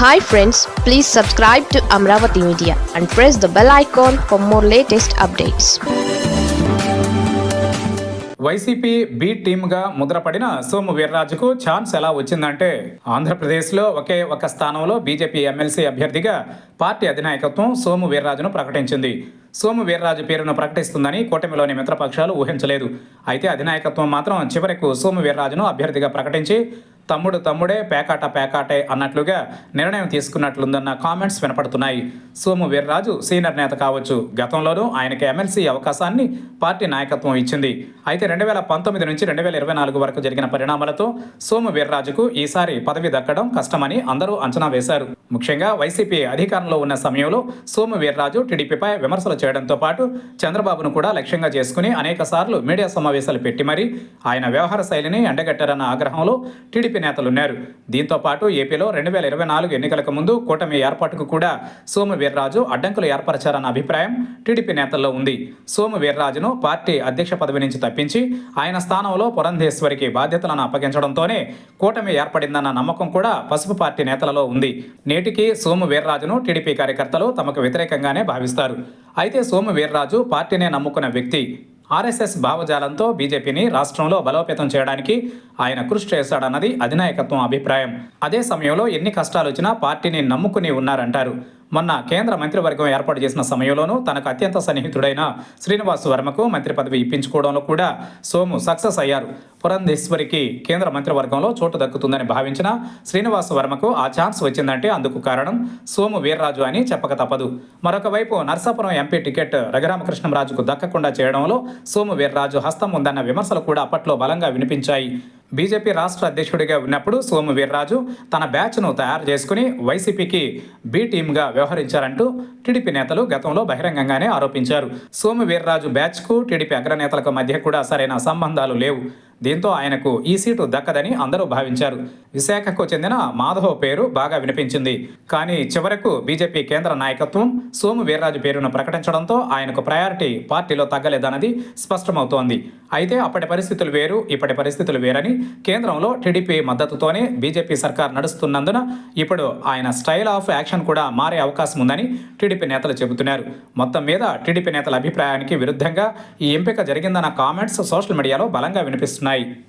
Hi friends please subscribe to Amaravati media and press the bell icon for more latest updates YCP B టీమ్గా ముద్రపడిన Somu వీర్రాజుకు chance ఎలా వచ్చిందంటే ఆంధ్రప్రదేశ్లో ఒకే ఒక స్థానంలో బీజేపీ ఎమ్మెల్సీ అభ్యర్థిగా పార్టీ అధినాయకత్వం సోము వీర్రాజును ప్రకటించింది. సోము వీర్రాజు పేరును ప్రకటిస్తుందని కూటమిలోని మిత్రపక్షాలు ఊహించలేదు. అయితే అధినాయకత్వం మాత్రం చివరకు సోము వీర్రాజును అభ్యర్థిగా ప్రకటించి తమ్ముడు తమ్ముడే పేకాట పేకాటే అన్నట్లుగా నిర్ణయం తీసుకున్నట్లుందన్న కామెంట్స్ వినపడుతున్నాయి. సోము వీర్రాజు సీనియర్ నేత కావచ్చు. గతంలోనూ ఆయనకి ఎమ్మెల్సీ అవకాశాన్ని పార్టీ నాయకత్వం ఇచ్చింది. అయితే రెండు వేల పంతొమ్మిది నుంచి రెండు వేల ఇరవై నాలుగు వరకు జరిగిన పరిణామాలతో సోము వీర్రాజుకు ఈసారి పదవి దక్కడం కష్టమని అందరూ అంచనా వేశారు. ముఖ్యంగా వైసీపీ అధికారంలో ఉన్న సమయంలో సోము వీర్రాజు టీడీపీపై విమర్శలు చేయడంతో పాటు చంద్రబాబును కూడా లక్ష్యంగా చేసుకుని అనేక సార్లు మీడియా సమావేశాలు పెట్టి మరీ ఆయన వ్యవహార శైలిని ఎండగట్టారన్న ఆగ్రహంలో టీడీపీ నేతలున్నారు. దీంతో పాటు ఏపీలో రెండు వేల ఇరవై నాలుగు ఎన్నికలకు ముందు కూటమి ఏర్పాటుకు కూడా సోము వీర్రాజు అడ్డంకులు ఏర్పరచారన్న అభిప్రాయం టీడీపీ నేతల్లో ఉంది. సోము వీర్రాజును పార్టీ అధ్యక్ష పదవి నుంచి తప్పించి ఆయన స్థానంలో పురంధేశ్వరికి బాధ్యతలను అప్పగించడంతోనే కూటమి ఏర్పడిందన్న నమ్మకం కూడా పసుపు పార్టీ నేతలలో ఉంది. నేటికి సోము వీర్రాజును టీడీపీ కార్యకర్తలు తమకు వ్యతిరేకంగానే భావిస్తారు. అయితే సోము వీర్రాజు పార్టీనే నమ్ముకున్న వ్యక్తి. ఆర్ఎస్ఎస్ భావజాలంతో బీజేపీని రాష్ట్రంలో బలోపేతం చేయడానికి ఆయన కృషి చేశాడన్నది అధినాయకత్వం అభిప్రాయం. అదే సమయంలో ఎన్ని కష్టాలు వచ్చినా పార్టీని నమ్ముకుని ఉన్నారంటారు. మొన్న కేంద్ర మంత్రివర్గం ఏర్పాటు చేసిన సమయంలోనూ తనకు అత్యంత సన్నిహితుడైన శ్రీనివాస్ వర్మకు మంత్రి పదవి ఇప్పించుకోవడంలో కూడా సోము సక్సెస్ అయ్యారు. పురంధేశ్వరికి కేంద్ర మంత్రివర్గంలో చోటు దక్కుతుందని భావించిన శ్రీనివాస్ వర్మకు ఆ ఛాన్స్ వచ్చిందంటే అందుకు కారణం సోము వీర్రాజు అని చెప్పక తప్పదు. మరొక వైపు నర్సాపురం ఎంపీ టికెట్ రఘురామకృష్ణంరాజుకు దక్కకుండా చేయడంలో సోము వీర్రాజు హస్తం ఉందన్న విమర్శలు కూడా అప్పట్లో బలంగా వినిపించాయి. బీజేపీ రాష్ట్ర అధ్యక్షుడిగా ఉన్నప్పుడు సోము వీర్రాజు తన బ్యాచ్ను తయారు చేసుకుని వైసీపీకి బి టీమ్గా వ్యవహరించారంటూ టీడీపీ నేతలు గతంలో బహిరంగంగానే ఆరోపించారు. సోము వీర్రాజు బ్యాచ్కు టీడీపీ అగ్రనేతలకు మధ్య కూడా సరైన సంబంధాలు లేవు. దీంతో ఆయనకు ఈ సీటు దక్కదని అందరూ భావించారు. విశాఖకు చెందిన మాధవ్ పేరు బాగా వినిపించింది. కానీ చివరకు బీజేపీ కేంద్ర నాయకత్వం సోము వీర్రాజు పేరును ప్రకటించడంతో ఆయనకు ప్రయారిటీ పార్టీలో తగ్గలేదన్నది స్పష్టమవుతోంది. అయితే అప్పటి పరిస్థితులు వేరు ఇప్పటి పరిస్థితులు వేరని కేంద్రంలో టీడీపీ మద్దతుతోనే బీజేపీ సర్కార్ నడుస్తున్నందున ఇప్పుడు ఆయన స్టైల్ ఆఫ్ యాక్షన్ కూడా మారే అవకాశం ఉందని టీడీపీ నేతలు చెబుతున్నారు. మొత్తం మీద టీడీపీ నేతల అభిప్రాయానికి విరుద్ధంగా ఈ ఎంపిక జరిగిందన్న కామెంట్స్ సోషల్ మీడియాలో బలంగా వినిపిస్తున్నాయి. Night.